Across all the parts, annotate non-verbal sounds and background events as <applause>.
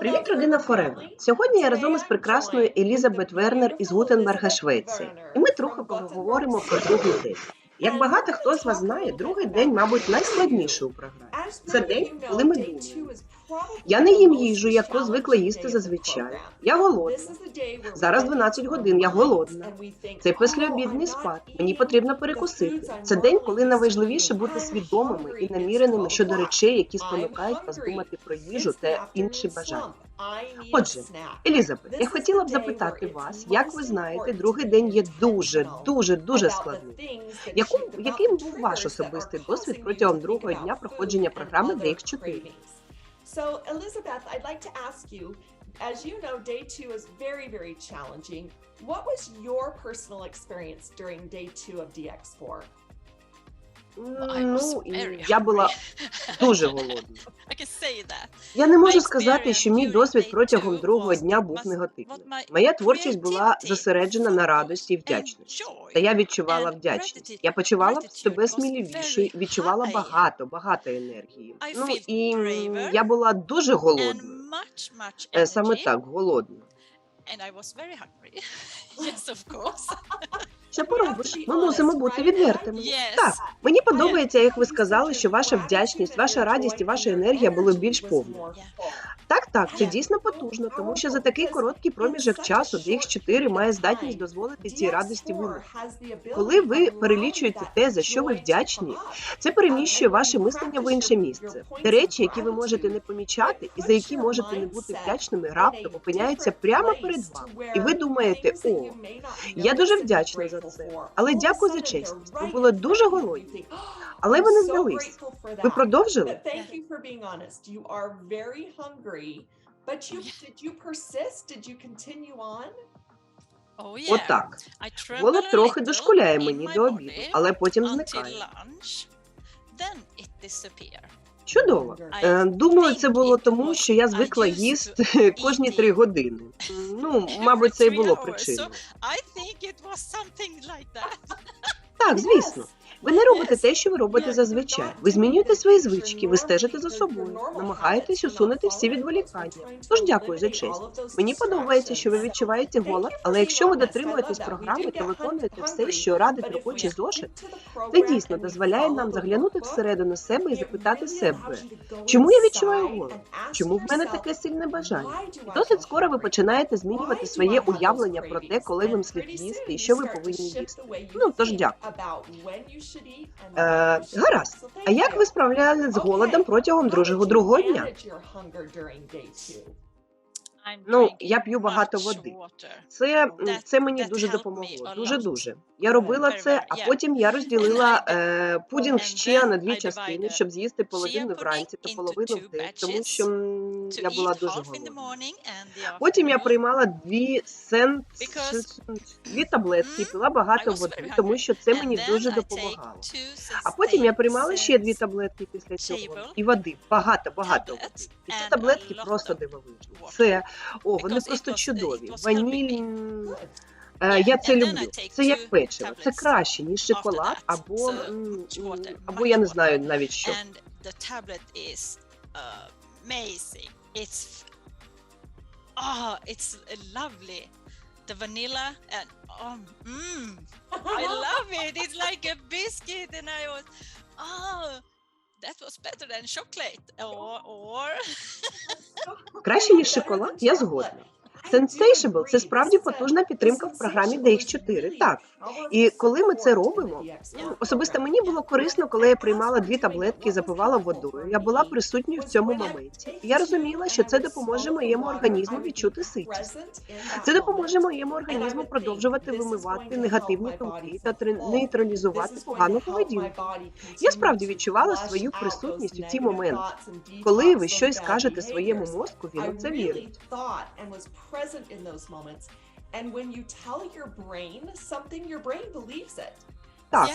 Привіт, родина Форевер! Сьогодні я разом із прекрасною Елізабет Вернер із Гутенберга, Швеції. І ми трохи поговоримо про другий день. Як багато хто з вас знає, другий день, мабуть, найскладніший у програмі. Це день, коли ми думаємо. Я не їм їжу, яку звикла їсти зазвичай. Я голодна. Зараз 12 годин, я голодна. Це післяобідний спад. Мені потрібно перекусити. Це день, коли найважливіше бути свідомими і наміреними щодо речей, які спонукають вас думати про їжу та інші бажання. Отже, Елізабет, я хотіла б запитати вас, як ви знаєте, другий день є дуже, дуже, дуже складним. Яку, яким був ваш особистий досвід протягом другого дня проходження програми DX4? So, Elizabeth, I'd like to ask you, as you know, day two is very, very challenging. What was your personal experience during day two of DX4? Ну, і я була <laughs> дуже голодна. Я не можу сказати, що мій досвід протягом другого дня був негативним. Моя творчість була зосереджена на радості і вдячності. Та я відчувала вдячність. Я почувала себе сміливішою, відчувала багато, багато енергії. Ну і я була дуже much Е, Саме так, голодна. And I was very hungry. <laughs> yes, of course. <laughs> Що поробиш? Ми мусимо бути відвертими. Так, мені подобається, як ви сказали, що ваша вдячність, ваша радість і ваша енергія були більш повні. Так, так, це дійсно потужно, тому що за такий короткий проміжок часу DX4 має здатність дозволити цій радості виникнути. Коли ви перелічуєте те, за що ви вдячні, це переміщує ваше мислення в інше місце. Де речі, які ви можете не помічати, і за які можете не бути вдячними, раптом опиняються прямо перед вами. І ви думаєте, о, я дуже вдячна за це. Але дякую за чесність. Ви були дуже голодні. Але ви не здались. Ви продовжили? Thank you for being honest. You are very hungry, but you did you persist? Did you continue on? Oh. Отак. Голод трохи дошкуляє мені до обіду, але потім зникає. Чудово. Е, Думаю, це було тому, що я звикла їсти <laughs> кожні три години. Ну, мабуть, це і було причиною. Так, звісно. Ви не робите те, що ви робите зазвичай. Ви змінюєте свої звички, ви стежите за собою, намагаєтесь усунути всі відволікання. Тож дякую за честь. Мені подобається, що ви відчуваєте голод, але якщо ви дотримуєтесь програми, то виконуєте все, що радить робочий зошит, це дійсно дозволяє нам заглянути всередину себе і запитати себе, чому я відчуваю голод? Чому в мене таке сильне бажання? Досить скоро ви починаєте змінювати своє уявлення про те, коли вам слід їсти і що ви повинні їсти. Ну, тож дякую. Е, гаразд. А як ви справлялися з голодом протягом дружого другого дня? Ну, я п'ю багато води. Це, це мені дуже допомогло. Дуже дуже. Я робила це, а потім я розділила е, пудінг ще на дві частини, щоб з'їсти половину вранці та половину two вдень, тому що я була дуже голодна. Потім я приймала дві сен... Дві таблетки, пила багато води, тому що це мені дуже допомагало. А потім я приймала ще дві таблетки після цього. І води, багато, багато води. І ці таблетки просто дивовижні. Це о, вони просто чудові. Ваніль. е, Я це люблю. Це як печиво. Це краще, ніж шоколад, або або я не знаю навіть що. And the tablet is uh, amazing. It's f- oh, it's uh, lovely. The vanilla and oh, mm, I love it. It's like a biscuit, and I was oh, that was better than chocolate or or Краще, ніж шоколад, я згодна. Sensatiable – це справді потужна підтримка в програмі DX4, так. І коли ми це робимо, ну, особисто мені було корисно, коли я приймала дві таблетки і запивала водою. Я була присутньою в цьому моменті. Я розуміла, що це допоможе моєму організму відчути ситість. Це допоможе моєму організму продовжувати вимивати негативні думки та нейтралізувати погану поведінку. Я справді відчувала свою присутність у ці моменти. Коли ви щось кажете своєму мозку, він у це вірить. And when you tell your brain something, your brain believes it. Так,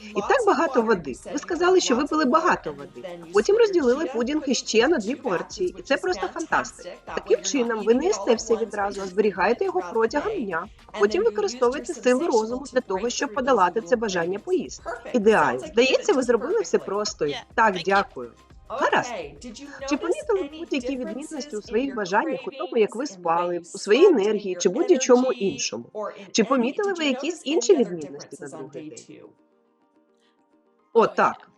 І так багато води. Ви сказали, що ви пили багато води. Потім розділили пудінг іще на дві порції, і це просто фантастика. Таким чином, ви не їсте все відразу, а зберігаєте його протягом дня. Потім використовуєте сили розуму для того, щоб подолати це бажання поїсти. Ідеально. Здається, ви зробили все просто. Так, дякую. Гаразд. Чи помітили будь-які відмінності у своїх бажаннях, у тому, як ви спали, у своїй енергії чи будь-чому іншому? Чи помітили ви якісь інші відмінності на другий день? О, так.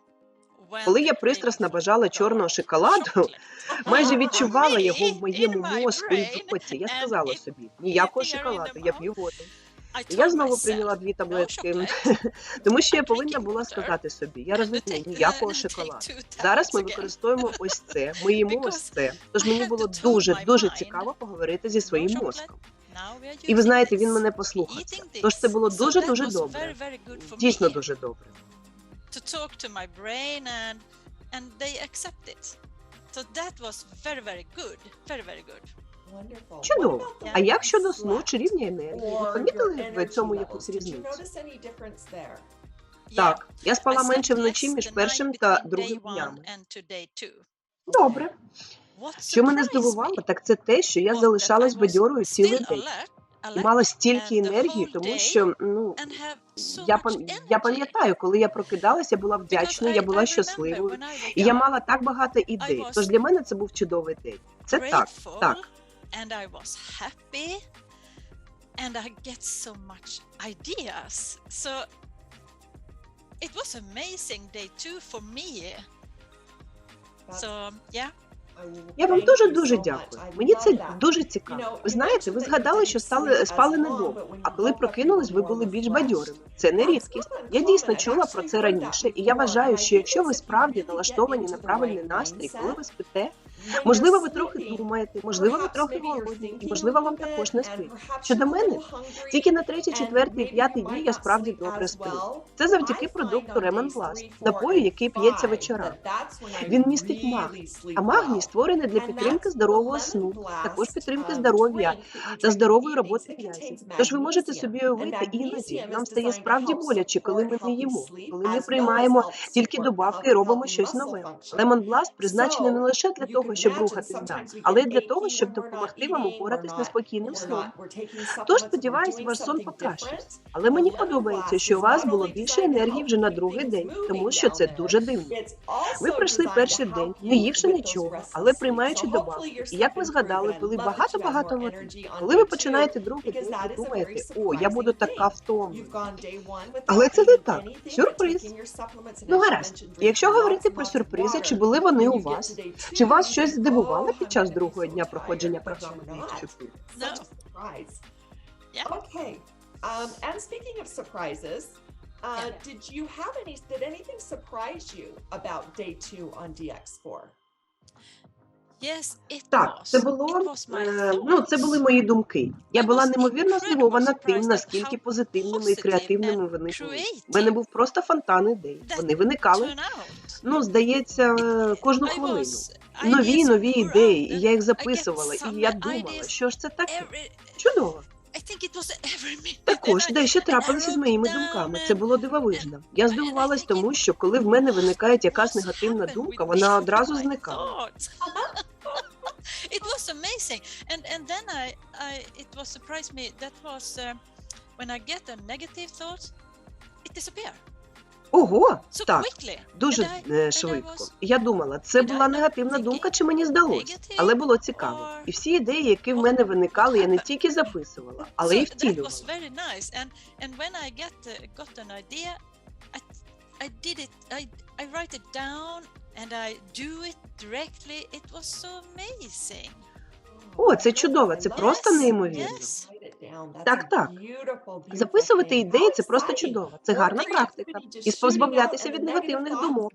Коли я пристрасно бажала чорного шоколаду, <laughs> майже <laughs> відчувала його в моєму мозку і в роті. Я сказала собі, ніякого шоколаду, я п'ю воду. Я знову прийняла дві таблетки, <laughs> тому що я повинна була сказати собі, я розумію, ніякого шоколаду. Зараз ми використовуємо ось це, ми <laughs> їмо ось це. Тож мені було дуже дуже цікаво поговорити зі своїм мозком. І ви знаєте, він мене послухався. Тож це було дуже дуже добре. Дійсно дуже добре. and they accept it. So that was very very good, very very good. Чудово. А як щодо сну чи рівня енергії? Ви помітили в цьому якусь різницю? Так, я спала менше вночі між першим та другим днями. Добре. Що мене здивувало, так це те, що я залишалась бадьорою цілий день і мала стільки енергії, тому що ну я я пам'ятаю, коли я прокидалася, була Because вдячною, я була щасливою, і я мала так багато ідей. Тож для мене це був чудовий день. Це так, так. And I was happy and I get so much ideas. So it was amazing day two for me. So yeah, Я вам дуже дуже дякую. Мені це дуже цікаво. Ви знаєте, ви згадали, що стали спали недовго, а коли прокинулись, ви були більш бадьорими. Це не рідкість. Я дійсно чула про це раніше, і я вважаю, що якщо ви справді налаштовані на правильний настрій, коли ви спите, можливо, ви трохи думаєте, можливо, ви трохи голодні, і можливо, вам також не спить. Щодо мене, тільки на третій, четвертий п'ятий дні я справді добре сплю. Це завдяки продукту Ремон Blast, напою, який п'ється вечорами. Він містить магній, а магній створений для підтримки здорового сну, також підтримки здоров'я та здорової роботи м'язів. Тож ви можете собі уявити, іноді нам стає справді боляче, коли ми не їмо, коли ми приймаємо тільки добавки і робимо щось нове. Лемон Blast призначений не лише для того, щоб рухатись далі, але й для того, щоб допомогти вам упоратись неспокійним сном. Тож сподіваюсь, ваш сон покращився. Але мені подобається, що у вас було більше енергії вже на другий день, тому що це дуже дивно. Ви пройшли перший день, не ївши нічого, але приймаючи добавки. І як ви згадали, пили багато-багато води. Коли ви починаєте другий день, ви думаєте, о, я буду така втомлена. Але це не так. Сюрприз. Ну гаразд. Якщо говорити про сюрпризи, чи були вони у вас? Чи вас щось здивувало під час другого дня проходження програми DX4? no, Yeah. Okay. Um, and speaking of surprises, uh, Yeah. did you have any? Did anything surprise you about day two on DX4? yes, it Так, це було е, ну, це були мої думки. Я була неймовірно здивована тим, наскільки позитивними і креативними вони були. У мене був просто фонтан ідей. Вони виникали, ну здається, е, кожну хвилину. Нові нові ідеї, і я їх записувала, і я думала, що ж це таке? Чудово. Також дещо трапилося з моїми думками. Це було дивовижно. Я здивувалась тому, що коли в мене виникає якась негативна думка, вона одразу зникала. it was amazing and and then I I it was surprised me that was uh, when I get a negative thought it disappear Ого, so так, quickly дуже I- е, швидко. was- Я думала, це була негативна думка, чи мені здалося, але було цікаво. І всі ідеї, які в мене виникали, я не тільки записувала, але й втілювала. very nice and and when I get got an idea I I did it I I write it down and I do it directly it was so amazing О, це чудово, це просто неймовірно. yes. Так, так. Записувати ідеї це просто чудово. Це гарна практика. І позбавлятися від негативних думок.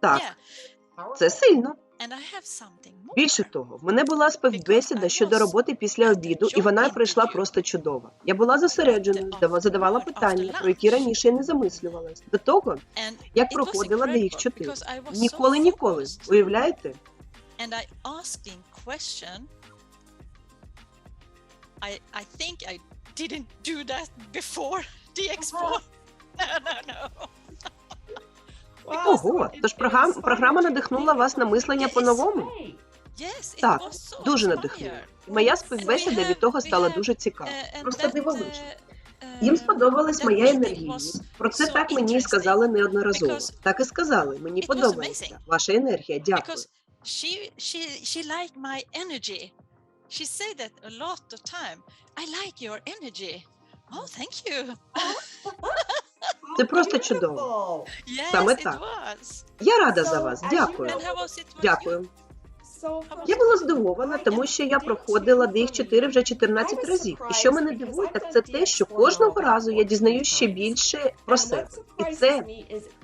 Так, це сильно. Більше того, в мене була співбесіда щодо роботи після обіду, і вона пройшла просто чудово. Я була зосередженою, задавала питання, про які раніше я не замислювалась. До того, як проходила до їх чотири. Ніколи, ніколи. Уявляєте? I. I think I didn't do that before <laughs> DX4. <laughs> no, no, no. <laughs> Ого, тож програм, програма надихнула вас на мислення по-новому? Yes, Так, so дуже надихнула. Моя співбесіда від того стала дуже цікава. Uh, Просто that, дивовижно. uh, uh, Їм сподобалась моя was Про це so так мені і сказали неодноразово. Так і сказали. Мені подобається ваша енергія. Дякую. she she she liked my energy. She said that a lot of time. I like your energy. Oh, thank you. Це просто чудово. Yes, Саме it так. was. Я рада за вас. Дякую. And how was it? with you? Дякую. Я була здивована, тому що я проходила DX 4 вже 14 разів. І що мене дивує, так це те, що кожного разу я дізнаюсь ще більше про себе. І це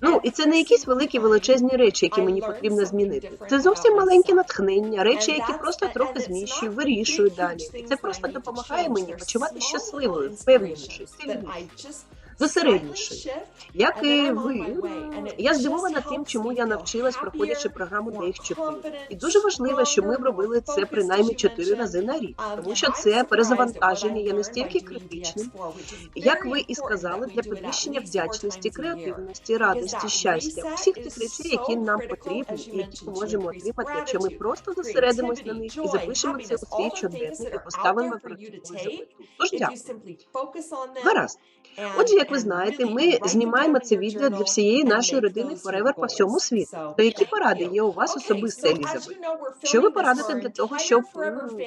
ну і це не якісь великі величезні речі, які мені потрібно змінити. Це зовсім маленькі натхнення, речі, які просто трохи зміщую, вирішую далі. І це просто допомагає мені почувати щасливою, впевненішою, сильнішою. Зосереднішою. Як і ви, я здивована тим, чому я навчилась, проходячи програму DX4. І дуже важливо, що ми робили це принаймні 4 рази на рік, тому що це перезавантаження є настільки критичним, як ви і сказали, для підвищення вдячності, креативності, радості, щастя, усіх тих речей, які нам потрібні і які ми можемо отримати, якщо ми просто зосередимось на них і запишемо це у свій щоденник і поставимо запиту. Тож дякую. Гаразд. Отже, як ви знаєте, ми знімаємо це відео для всієї нашої родини Forever по всьому світу. То які поради є у вас особисто, Елізабет? Що ви порадите для того, щоб,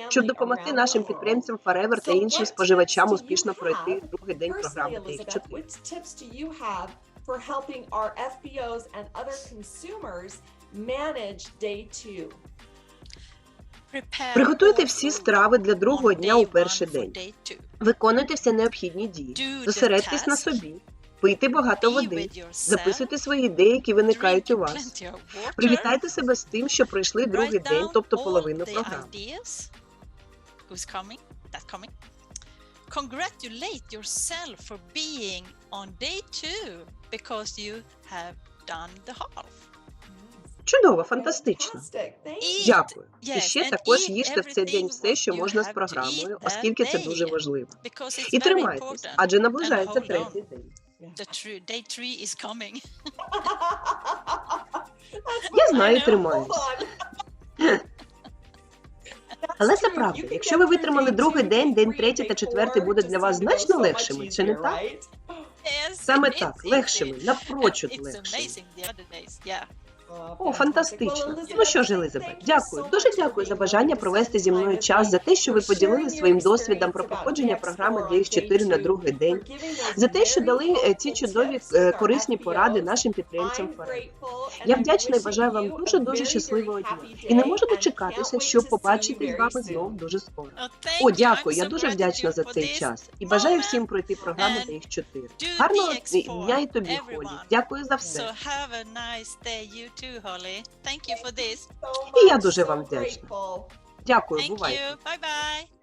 щоб допомогти нашим підприємцям Forever та іншим споживачам успішно пройти другий день програми DX4? What tips do for helping our FBOs and other consumers manage day two? Приготуйте всі страви для другого дня у перший день. Виконуйте всі необхідні дії. Зосередьтесь на собі, пийте багато води, записуйте свої ідеї, які виникають у вас. Привітайте себе з тим, що пройшли другий день, тобто половину програми. Congratulate yourself for being on day two because you have done the half. Чудово, фантастично. Дякую. І ще також їжте в цей день все, що можна з програмою, оскільки це дуже важливо. І тримайтесь, адже наближається третій день. <laughs> Я знаю, тримаюсь. <laughs> Але це правда. Якщо ви витримали другий день, день третій та четвертий буде для вас значно легшими, чи не так? <gasps> Саме так, легшими, напрочуд легшими. О, фантастично. Ну що ж, Елизабет, дякую. Дуже дякую за бажання провести зі мною час, за те, що ви поділили своїм досвідом про проходження програми DX4 на другий день, за те, що дали е, ці чудові е, корисні поради нашим підприємцям Я вдячна і бажаю вам дуже дуже щасливого дня. І не можу дочекатися, щоб побачити з вами знов дуже скоро. О, дякую. Я дуже вдячна за цей час і бажаю всім пройти програму And DX4. Гарного DX4, дня і тобі, Холі. Дякую за все. have a nice day, you too, Holly. Thank you for this. І я дуже вам вдячна. Дякую, Thank бувайте. you. Bye bye.